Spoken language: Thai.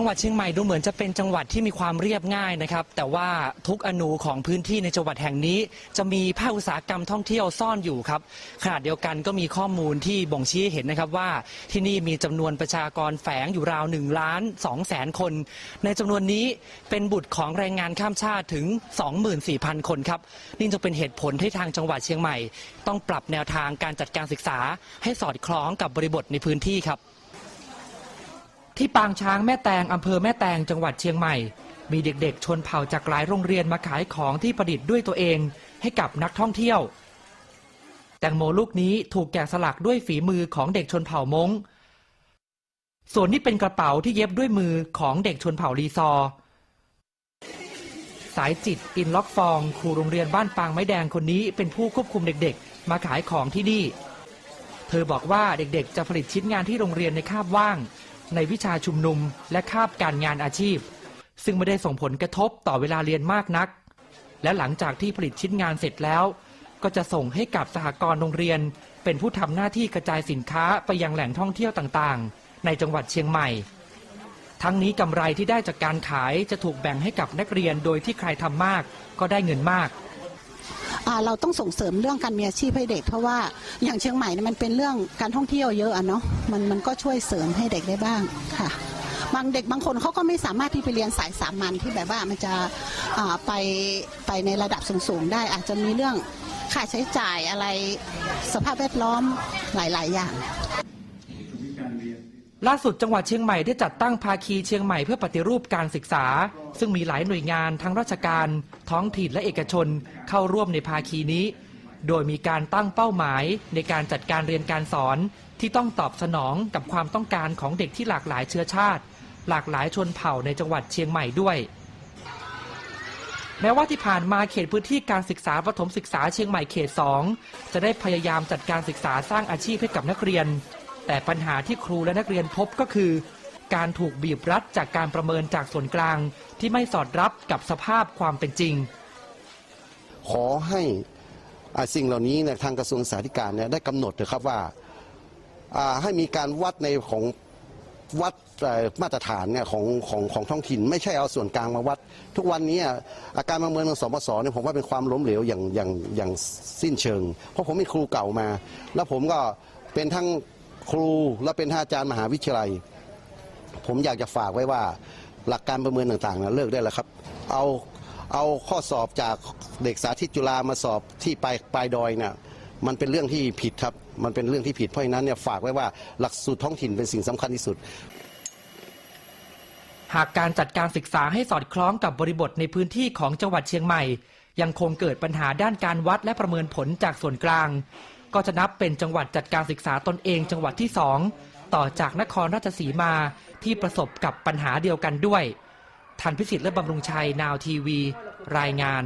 จังหวัดเชียงใหม่ดูเหมือนจะเป็นจังหวัดที่มีความเรียบง่ายนะครับ แต่ว่าทุกอนูของพื้นที่ในจังหวัดแห่งนี้ จะมีภาคอุตสาหกรรมท่องเที่ยวซ่อนอยู่ครับขณะเดียวกันก็มีข้อมูลที่บ่งชี้เห็นนะครับว่าที่นี่มีจำนวนประชากรแฝงอยู่ราว1ล้าน2แสนคน ในจำนวนนี้เป็นบุตรของแรงงานข้ามชาติถึง 24,000 คนครับนี่จะเป็นเหตุผลที่ทางจังหวัดเชียงใหม่ ต้องปรับแนวทางการจัดการศึกษา ให้สอดคล้องกับบริบทในพื้นที่ครับ ที่ปางช้างแม่แตงอำเภอแม่แตงจังหวัดเชียงใหม่ มีเด็กๆ ชนเผ่าจากหลายโรงเรียนมาขายของที่ประดิษฐ์ด้วยตัวเองให้กับนักท่องเที่ยว แตงโมลูกนี้ถูกแกะสลักด้วยฝีมือของเด็กชนเผ่ามงส่วนนี้เป็นกระเป๋าที่เย็บด้วยมือของเด็กชนเผ่าลีซอ สายจิตอินล็อกฟองครูโรงเรียนบ้านปางไม้แดงคนนี้เป็นผู้ควบคุมเด็กๆ มาขายของที่นี่ เธอบอกว่าเด็กๆ จะผลิตชิ้นงานที่โรงเรียนในคาบว่าง ในวิชาชุมนุมและคาบการงานอาชีพ ซึ่งไม่ได้ส่งผลกระทบต่อเวลาเรียนมากนัก และหลังจากที่ผลิตชิ้นงานเสร็จแล้ว ก็จะส่งให้กับสหกรณ์โรงเรียน เป็นผู้ทำหน้าที่กระจายสินค้าไปยังแหล่งท่องเที่ยวต่างๆ ในจังหวัดเชียงใหม่ ทั้งนี้กำไรที่ได้จากการขายจะถูกแบ่งให้กับนักเรียนโดยที่ใครทำมากก็ได้เงินมาก เราต้องส่งเสริมเรื่องการมีอาชีพให้เด็ก เพราะว่าอย่างเชียงใหม่เนี่ยมันเป็นเรื่องการท่องเที่ยวเยอะอะเนาะมันมันก็ช่วยเสริมให้เด็กได้บ้างค่ะบางเด็กบางคนเขาก็ไม่สามารถที่ไปเรียนสายสามัญที่แบบว่ามันจะไปไปในระดับสูงๆได้อาจจะมีเรื่องค่าใช้จ่ายอะไรสภาพแวดล้อมหลาย ๆ อย่าง ล่าสุดจังหวัดเชียงใหม่ได้จัดตั้งภาคีเชียงใหม่เพื่อปฏิรูปการศึกษา ซึ่งมีหลายหน่วยงานทั้งราชการ ท้องถิ่นและเอกชน เข้าร่วมในภาคีนี้ โดยมีการตั้งเป้าหมายในการจัดการเรียนการสอน ที่ต้องตอบสนองกับความต้องการของเด็กที่หลากหลายเชื้อชาติ หลากหลายชนเผ่าในจังหวัดเชียงใหม่ด้วย แม้ว่าที่ผ่านมาเขตพื้นที่การศึกษาประถมศึกษาเชียงใหม่เขต 2 จะได้พยายามจัดการศึกษาสร้างอาชีพให้กับนักเรียน แต่ปัญหาที่ครูและนักเรียนพบก็คือ การถูกบีบรัดจากการประเมินจากส่วนกลางที่ไม่สอดรับกับสภาพความเป็นจริง ขอให้สิ่งเหล่านี้เนี่ยทางกระทรวงสาธการเนี่ยได้กำหนดนะครับว่าให้มีการวัดในของวัดมาตรฐานเนี่ยของของของท้องถิ่น ไม่ใช่เอาส่วนกลางมาวัด ทุกวันนี้อะอาการประเมินของสปสเนี่ยผมว่าเป็นความล้มเหลวอย่างอย่างอย่างสิ้นเชิง เพราะผมเป็นครูเก่ามา แล้วผมก็เป็นทั้ง ครูและเป็นทั้งอาจารย์มหาวิทยาลัย ผมอยากจะฝากไว้ว่าหลักการประเมินต่างๆนะเลิกได้แล้วครับ เอาเอาข้อสอบจากเด็กสาธิตจุฬามาสอบที่ปลายปลายดอยเนี่ยมันเป็นเรื่องที่ผิดครับ มันเป็นเรื่องที่ผิดเพราะฉะนั้นเนี่ยฝากไว้ว่าหลักสูตรท้องถิ่นเป็นสิ่งสำคัญที่สุด หากการจัดการศึกษาให้สอดคล้องกับบริบทในพื้นที่ของจังหวัดเชียงใหม่ ยังคงเกิดปัญหาด้านการวัดและประเมินผลจากส่วนกลาง ก็จะนับเป็นจังหวัดจัดการศึกษาตนเองจังหวัดที่สองต่อจากนครราชสีมาที่ประสบกับปัญหาเดียวกันด้วย ทันพิสิทธิ์และบำรุงชัยนาวทีวี รายงาน